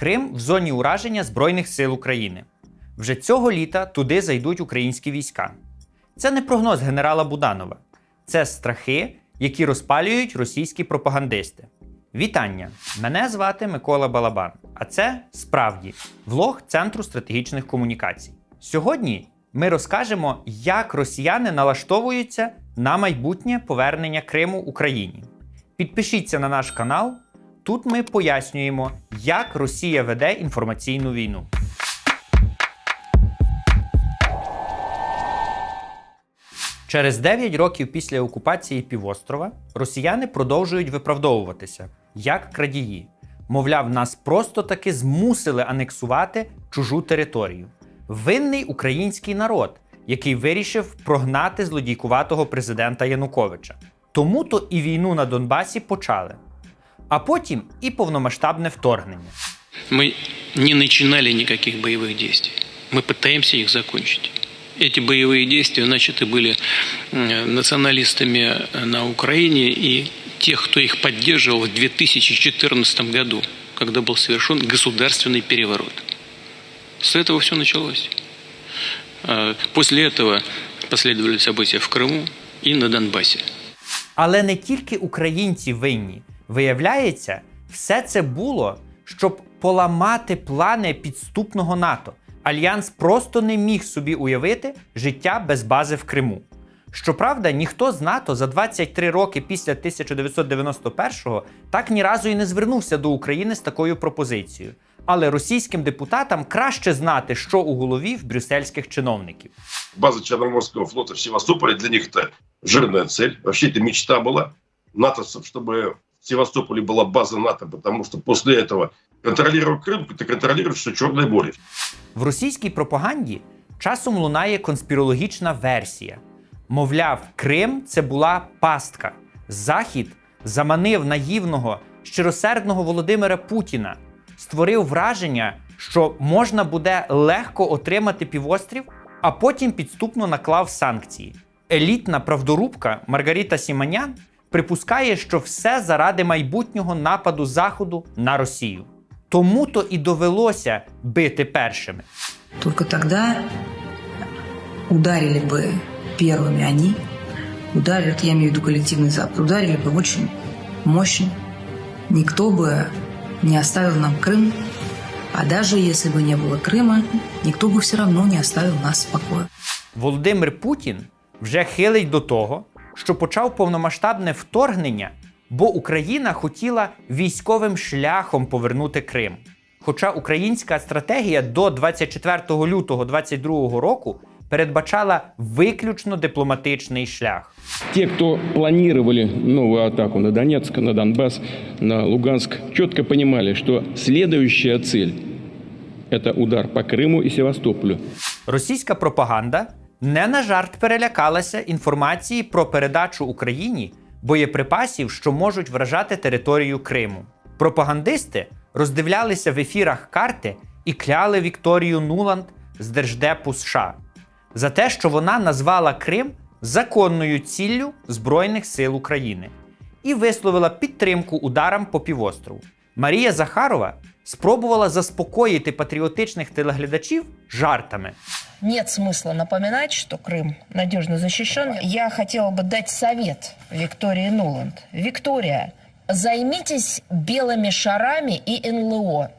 Крим в зоні ураження Збройних сил України. Вже цього літа туди зайдуть українські війська. Це не прогноз генерала Буданова, це страхи, які розпалюють російські пропагандисти. Вітання! Мене звати Микола Балабан, а це справді влог Центру стратегічних комунікацій. Сьогодні ми розкажемо, як росіяни налаштовуються на майбутнє повернення Криму Україні. Підпишіться на наш канал. Тут ми пояснюємо, як Росія веде інформаційну війну. Через 9 років після окупації півострова росіяни продовжують виправдовуватися як крадії. Мовляв, нас просто таки змусили анексувати чужу територію. Винний український народ, який вирішив прогнати злодійкуватого президента Януковича. Тому то і війну на Донбасі почали, а потім і повномасштабне вторгнення. Мы не начинали никаких боевых действий. Мы пытаемся их закончить. Эти боевые действия начаты были э, националистами на Украине и тех, кто их поддерживал в 2014 году, когда был совершен государственный переворот. С этого все началось. А После этого последовали события в Крыму и на Донбассе. Але не тільки українці винні. Виявляється, все це було, щоб поламати плани підступного НАТО. Альянс просто не міг собі уявити життя без бази в Криму. Щоправда, ніхто з НАТО за 23 роки після 1991-го так ні разу і не звернувся до України з такою пропозицією. Але російським депутатам краще знати, що у голові в брюссельських чиновників. база Черноморского флота в Севастополе для них это жирная цель. Вообще это мечта была натовцев, чтобы в Севастополе была база НАТО, потому что после этого контролировать Крым, это контролировать что Черное море. В російській пропаганді часом лунає конспірологічна версія. Мовляв, Крим це була пастка. Захід заманив наївного, щиросердного Володимира Путіна, створив враження, що можна буде легко отримати півострів, а потім підступно наклав санкції. Елітна правдорубка Маргарита Сіманян припускає, що все заради майбутнього нападу Заходу на Росію. Тому то і довелося бити першими. Только тогда ударили бы первыми они, ударили, я имею в виду коллективный Запад, ударили бы очень мощно. Никто бы не оставил нам Крым, а даже если бы не было Крыма, никто бы все равно не оставил нас в покое. Володимир Путін вже хилить до того, що почав повномасштабне вторгнення, бо Україна хотіла військовим шляхом повернути Крим. Хоча українська стратегія до 24 лютого 2022 року передбачала виключно дипломатичний шлях. Те, кто планировали новую атаку на Донецк, на Донбасс, на Луганск, четко понимали, что следующая цель – это удар по Крыму и Севастополю. Російська пропаганда не на жарт перелякалася інформації про передачу Україні боєприпасів, що можуть вражати територію Криму. Пропагандисти роздивлялися в ефірах карти і кляли Вікторію Нуланд з Держдепу США за те, що вона назвала Крим законною ціллю Збройних сил України і висловила підтримку ударам по півострову. Марія Захарова спробувала заспокоїти патріотичних телеглядачів жартами Нет смысла напоминать, что Крым надежно защищен. Я хотела бы дать совет Виктории Нуланд. Виктория, займитесь белыми шарами и НЛО.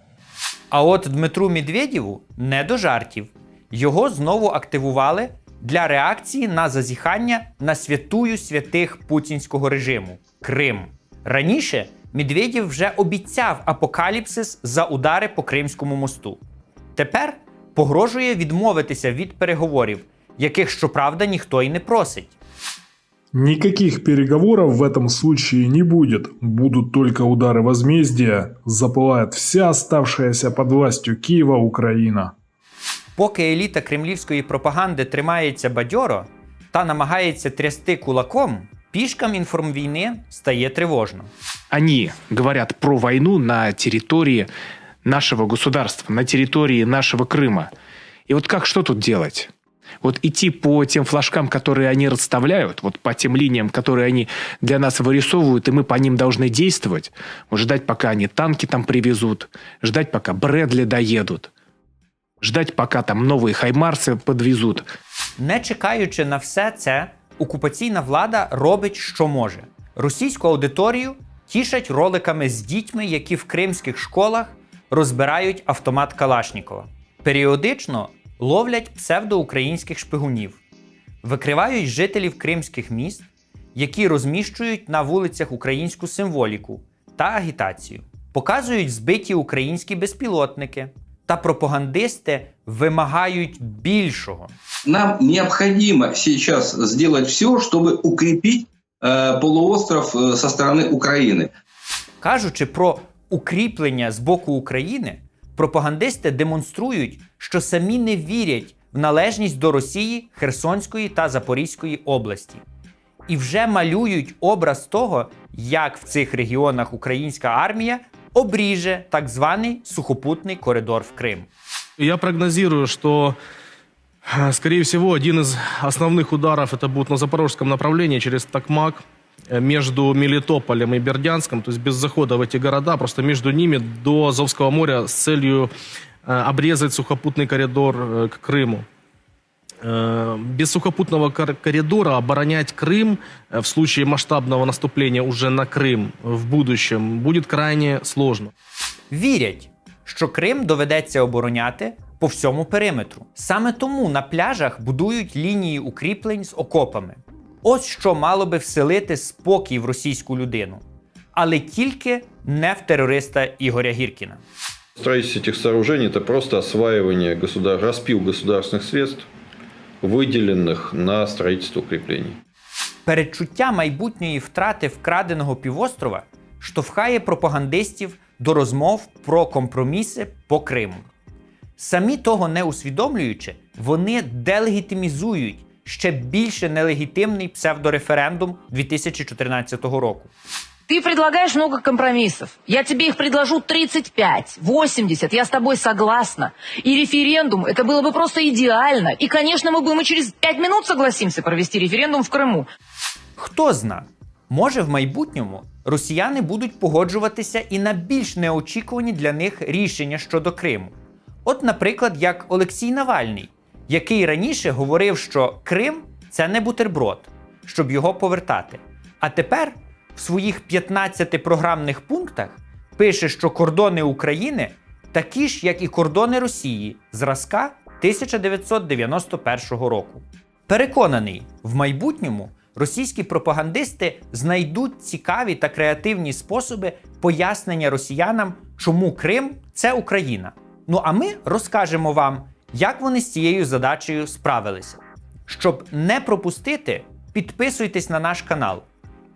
А от Дмитру Медведєву не до жартів. Його знову активували для реакції на зазіхання на святую святих путінського режиму Крим. Раніше Медведєв вже обіцяв апокаліпсис за удари по Кримському мосту. Тепер погрожує відмовитися від переговорів, яких, щоправда, ніхто й не просить. Никаких переговоров в этом случае не будет. Будут только удары возмездия. Запылает вся оставшаяся под властью Киева Украина. Поки еліта кремлівської пропаганди тримається бадьоро та намагається трясти кулаком, пішкам інформвійни стає тривожно. они говорят про войну на территории нашего государства, на территории нашего Крыма. И вот как что тут делать? Вот идти по тем флажкам, которые они расставляют, вот по тем линиям, которые они для нас вырисовывают, и мы по ним должны действовать, вот ждать, пока они танки там привезут, ждать, пока Брэдли доедут, ждать, пока там новые Хаймарсы подвезут. Не чекаючи на все це, окупаційна влада робить, що може. Російську аудиторію тішать роликами з дітьми, які в кримських школах розбирають автомат Калашнікова. Періодично ловлять псевдоукраїнських шпигунів, викривають жителів кримських міст, які розміщують на вулицях українську символіку та агітацію, показують збиті українські безпілотники та пропагандисти вимагають більшого. Нам необходимо сейчас сделать все, чтобы укрепить э, полуостров э, со стороны Украины. Кажучи про укріплення з боку України, пропагандисти демонструють, що самі не вірять в належність до Росії Херсонської та Запорізької області, і вже малюють образ того, як в цих регіонах українська армія обріже так званий сухопутний коридор в Крим. Я прогнозирую, что, э, скорее всего, один из основных ударов это будет на запорожском направлении через Токмак э, между Мелитополем и Бердянском, то есть без захода в эти города, просто между ними до Азовского моря с целью э, обрезать сухопутный коридор э, к Крыму. Э, Без сухопутного кор- коридора оборонять Крым э, в случае масштабного наступления уже на Крым в будущем будет крайне сложно. Вірять, що Крим доведеться обороняти по всьому периметру. Саме тому на пляжах будують лінії укріплень з окопами. Ось що мало би вселити спокій в російську людину, але тільки не в терориста Ігоря Гіркіна. Строительство этих сооружений – это просто осваивание, государ... распил государственных средств, выделенных на строительство укреплений. Передчуття майбутньої втрати вкраденого півострова штовхає пропагандистів до розмов про компроміси по Криму. Самі того не усвідомлюючи, вони делегітимізують ще більше нелегітимний псевдореферендум 2014 року. Ты предлагаешь много компромиссов. Я тебе их предложу 35, 80. Я с тобой согласна. И референдум, это было бы просто идеально. И, конечно, мы бы мы через 5 минут согласимся провести референдум в Крыму. Хто зна, може в майбутньому росіяни будуть погоджуватися і на більш неочікувані для них рішення щодо Криму. От, наприклад, як Олексій Навальний, який раніше говорив, що Крим це не бутерброд, щоб його повертати. А тепер в своїх 15 програмних пунктах пише, що кордони України такі ж, як і кордони Росії, зразка 1991 року. Переконаний, в майбутньому російські пропагандисти знайдуть цікаві та креативні способи пояснення росіянам, чому Крим це Україна. Ну а ми розкажемо вам, як вони з цією задачею справилися. Щоб не пропустити, підписуйтесь на наш канал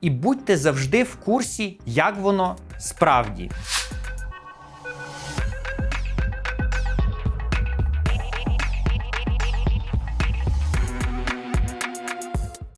і будьте завжди в курсі, як воно справді.